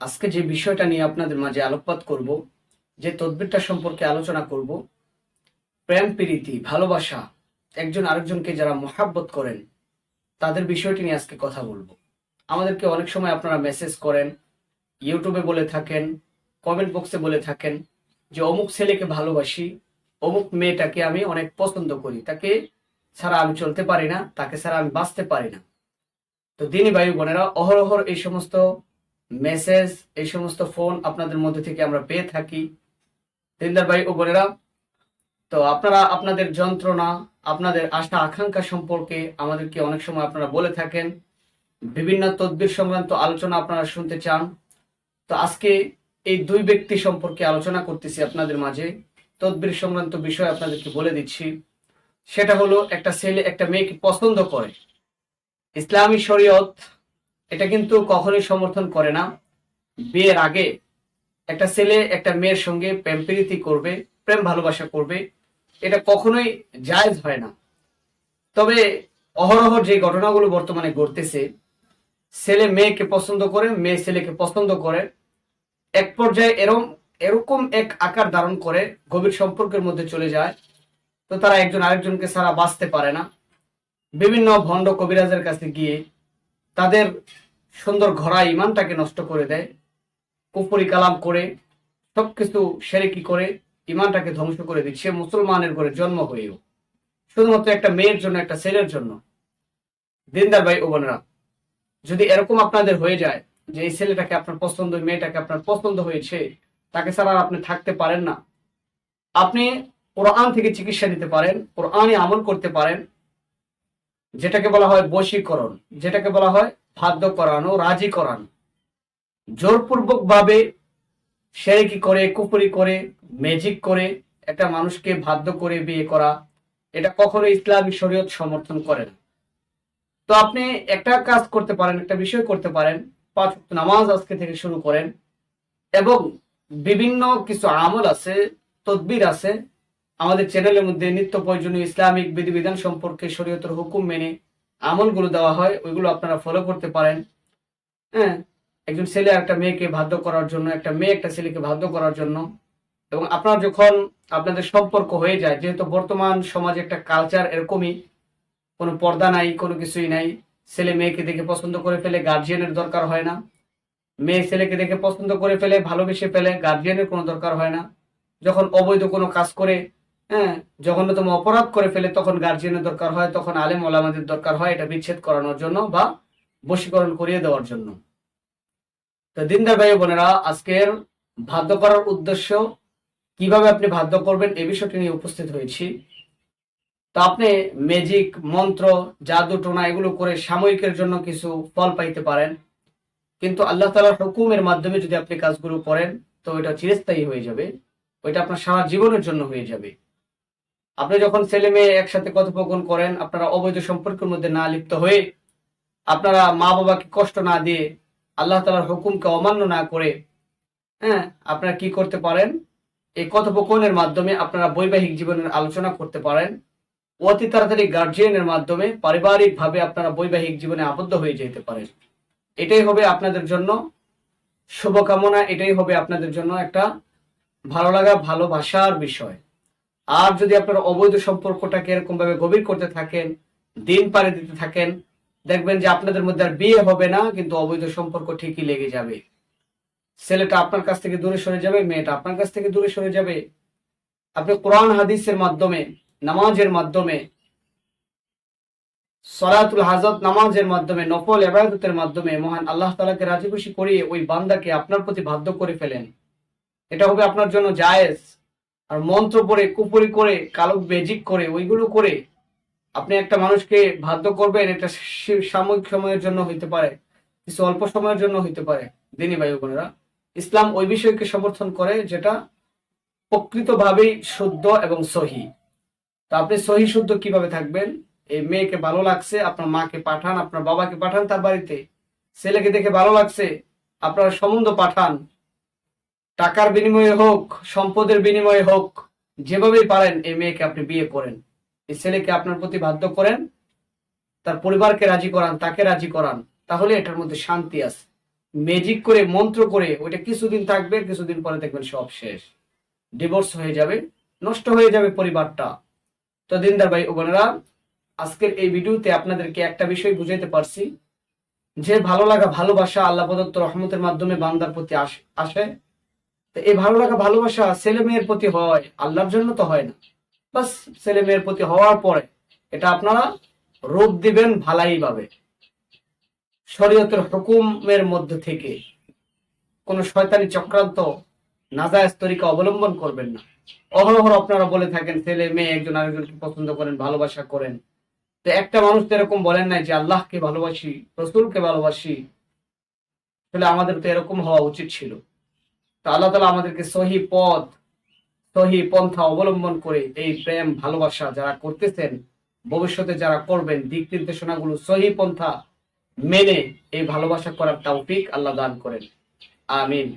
আজকে যে বিষয়টা নিয়ে আপনাদের মাঝে আলোকপাত করব, যে তদবিরটা সম্পর্কে আলোচনা করব, প্রেম, প্রীতি, ভালোবাসা, একজন আরেকজনকে যারা মহাব্বত করেন, তাদের বিষয়টি নিয়ে আজকে কথা বলব। আমাদেরকে অনেক সময় আপনারা মেসেজ করেন ইউটিউবে বলে থাকেন কমেন্ট বক্সে বলে থাকেন, যে অমুক ছেলেকে ভালোবাসি, অমুক মেয়েটাকে আমি অনেক পছন্দ করি, তাকে ছাড়া আমি চলতে পারি না, তাকে ছাড়া আমি বাঁচতে পারি না। তো দিনী বায়ু বোনেরা অহরহর এই সমস্ত মেসেজ, এই সমস্ত ফোন আপনাদের মধ্যে থেকে আমরা পেয়ে থাকি। দিনদার ভাই ও বোনেরা, তো আপনারা আপনাদের যন্ত্রণা, আপনাদের আশা, আকাঙ্ক্ষা সম্পর্কে আমাদেরকে অনেক সময় আপনারা বলে থাকেন। বিভিন্ন তদ্বির সংক্রান্ত আলোচনা আপনারা শুনতে চান। তো আজকে এই দুই ব্যক্তি সম্পর্কে আলোচনা করতেছি আপনাদের মাঝে। তদ্বির সংক্রান্ত বিষয় আপনাদেরকে বলে দিচ্ছি। সেটা হলো, একটা ছেলে একটা মেয়েকে পছন্দ করে। ইসলামী শরীয়ত এটা কিন্তু কখনোই সমর্থন করে না। বিয়ের আগে একটা ছেলে একটা মেয়ের সঙ্গে প্রেম প্রীতি করবে, প্রেম ভালোবাসা করবে, এটা কখনোই জায়জ হয় না। তবে অহরহ যে ঘটনাগুলো বর্তমানে ঘটতেছে, ছেলে মেয়েকে পছন্দ করে, মেয়ে ছেলেকে পছন্দ করে, এক পর্যায়ে এরম, এরকম এক আকার ধারণ করে গভীর সম্পর্কের মধ্যে চলে যায়, তো তারা একজন আরেকজনকে ছাড়া বাঁচতে পারে না। বিভিন্ন ভণ্ড কবিরাজের কাছে গিয়ে তাদের সুন্দর ঘোড়া ইমানটাকে নষ্ট করে দেয় কুপুরি কালাম করে সব সবকিছু সেরেকি করে ইমানটাকে ধ্বংস করে দিচ্ছে মুসলমানের ঘরে জন্ম হয়েও। শুধুমাত্র একটা মেয়ের জন্য, একটা ছেলের জন্য। দিনদার ভাই ও বোনেরা, যদি এরকম আপনাদের হয়ে যায় যে এই ছেলেটাকে আপনার পছন্দ মেয়েটাকে আপনার পছন্দ হয়েছে, তাকে ছাড়া আপনি থাকতে পারেন না। আপনি কোরআন থেকে চিকিৎসা দিতে পারেন, কোরআনে আমল করতে পারেন যেটাকে বলা হয় বশীকরণ, যেটাকে বলা হয় বাধ্য করানো রাজি করানো। জোরপূর্বক ভাবে সেরেকি করে কুপুরি করে ম্যাজিক করে একটা মানুষকে বাধ্য করে বিয়ে করা, এটা কখনো ইসলামী শরীয়ত সমর্থন করে না। তো আপনি একটা কাজ করতে পারেন, একটা বিষয় করতে পারেন, পাঁচ নামাজ আজকে থেকে শুরু করেন এবং বিভিন্ন কিছু আমল আছে, তদবির আছে আমাদের চ্যানেলের মধ্যে নিত্য প্রয়োজনীয় ইসলামিক বিধিবিধান সম্পর্কে শরীয়তের হুকুম মেনে আমলগুলো দেওয়া হয়, ওইগুলো আপনারা ফলো করতে পারেন। হ্যাঁ একজন ছেলে একটা মেয়েকে বাধ্য করার জন্য, একটা মেয়ে একটা ছেলেকে বাধ্য করার জন্য। এবং আপনার যখন আপনাদের সম্পর্ক হয়ে যায়, যেহেতু বর্তমান সমাজে একটা কালচার এরকমই, কোনো পর্দা নাই, কোনো কিছুই নাই, ছেলে মেয়েকে দেখে পছন্দ করে ফেলে গার্জিয়ানের দরকার হয় না। মেয়ে ছেলেকে দেখে পছন্দ করে ফেলে, ভালোবেসে ফেলে গার্জিয়ানের কোনো দরকার হয় না। যখন অবৈধ কোনো কাজ করে হ্যাঁ। জঘন্যতম অপরাধ করে ফেলে, তখন গার্জিয়ানের দরকার হয়, তখন আলেম ওলামাদের দরকার হয় এটা বিচ্ছেদ করানোর জন্য বা বশীকরণ করিয়ে দেওয়ার জন্য। তো দিনদার ভাই বোনেরা, আজকের বাধ্য করার উদ্দেশ্য, কীভাবে আপনি বাধ্য করবেন এই বিষয়টি নিয়ে উপস্থিত হয়েছি। তো আপনি ম্যাজিক মন্ত্র, জাদু, টোনা এগুলো করে সাময়িকের জন্য কিছু ফল পাইতে পারেন। কিন্তু আল্লাহ তালার হুকুমের মাধ্যমে যদি আপনি কাজগুলো করেন, তো এটা চিরস্থায়ী হয়ে যাবে। ওইটা আপনার সারা জীবনের জন্য হয়ে যাবে। আপনি যখন ছেলে মেয়ে একসাথে কথোপকথন করেন, আপনারা অবৈধ সম্পর্কের মধ্যে না লিপ্ত হয়ে আপনারা মা বাবাকে কষ্ট না দিয়ে আল্লাহ তালার হুকুমকে অমান্য না করে হ্যাঁ আপনারা কি করতে পারেন? এই কথোপকথনের মাধ্যমে আপনারা বৈবাহিক জীবনের আলোচনা করতে পারেন। অতি তাড়াতাড়ি গার্জিয়ানের মাধ্যমে পারিবারিক ভাবে আপনারা বৈবাহিক জীবনে আবদ্ধ হয়ে যেতে পারেন। এটাই হবে আপনাদের জন্য শুভকামনা, এটাই হবে আপনাদের জন্য একটা ভালো লাগা, ভালোবাসার বিষয়। আর যদি আপনারা অবৈধ সম্পর্কটাকে এরকম ভাবে গভীর করতে থাকেন, দিন পারে দিতে থাকেন, দেখবেন যে আপনাদের মধ্যে আর বিয়ে হবে না, কিন্তু অবৈধ সম্পর্ক ঠিকই লেগে যাবে। ছেলেটা আপনার কাছ থেকে দূরে সরে যাবে, মেয়েটা আপনার কাছ থেকে দূরে সরে যাবে। আপনি কোরআন, হাদিসের মাধ্যমে, নামাজের মাধ্যমে, সলাতুল হাজত নামাজের মাধ্যমে, নফল এবাদতের মাধ্যমে মহান আল্লাহ তালাকে রাজি খুশি করিয়ে ওই বান্দাকে আপনার প্রতি বাধ্য করে ফেলেন। এটা হবে আপনার জন্য জায়েজ। আর মন্ত্র পড়ে, কুপুরি করে, কালো বেজিক করে, ওইগুলো করে আপনি একটা মানুষকে বাধ্য করবেন, এটা সাময়িক সময়ের জন্য হইতে পারে, কিছু অল্প সময়ের জন্য হইতে পারে। দিনী ভাই বোনেরা, ইসলাম ওই বিষয়কে সমর্থন করে যেটা প্রকৃতভাবেই শুদ্ধ এবং সহি। তো আপনি সহি শুদ্ধ কীভাবে থাকবেন? এই মেয়েকে ভালো লাগছে, আপনার মাকে পাঠান, আপনার বাবাকে পাঠান তার বাড়িতে। ছেলেকে দেখে ভালো লাগছে, আপনার সম্বন্ধ পাঠান। টাকার বিনিময়ে হোক, সম্পদের বিনিময়ে হোক, যেভাবেই পারেন এই মেয়েকে আপনি বিয়ে করেন। এই ছেলেকে আপনার প্রতি বাধ্য করেন, তার পরিবারকে রাজি করান, তাকে রাজি করান, তাহলে এটার মধ্যে শান্তি আছে। ম্যাজিক করে, মন্ত্র করে, ওইটা কিছুদিন থাকবে, কিছুদিন পরে দেখবেন সব শেষ। ডিভোর্স হয়ে যাবে, নষ্ট হয়ে যাবে পরিবারটা। তো দিনদার ভাই ও বোনেরা, আজকের এই ভিডিওতে আপনাদেরকে একটা বিষয় বুঝাইতে পারছি। যে ভালো লাগা, ভালোবাসা আল্লাহ প্রদত্ত রহমতের মাধ্যমে বান্দার প্রতি আসে এই ভালো লাগা, ভালোবাসা ছেলে মেয়ের প্রতি হয়, আল্লাহর জন্য তো হয় না। বাস, ছেলে মেয়ের প্রতি হওয়ার পরে এটা আপনারা রূপ দিবেন ভালাই ভাবে। শরীয়তের হুকুমের মধ্যে থেকে কোন শয়তানি চক্রান্ত, নাজায়েজ তরিকা অবলম্বন করবেন না। অহরহ আপনারা বলে থাকেন, ছেলে মেয়ে একজন আরেকজনকে পছন্দ করেন, ভালোবাসা করেন। তো একটা মানুষ তো এরকম বলেন নাই যে, আল্লাহকে ভালোবাসি, রসুলকে ভালোবাসি, তাহলে আমাদের তো এরকম হওয়া উচিত ছিল। তো আল্লাহ তালা আমাদেরকে সহি পদ সহি পন্থা অবলম্বন করে এই প্রেম, ভালোবাসা যারা করতেছেন, ভবিষ্যতে যারা করবেন, দিক নির্দেশনাগুলো সহি পন্থা মেনে এই ভালোবাসা করার তৌফিক আল্লাহ দান করেন। আমিন।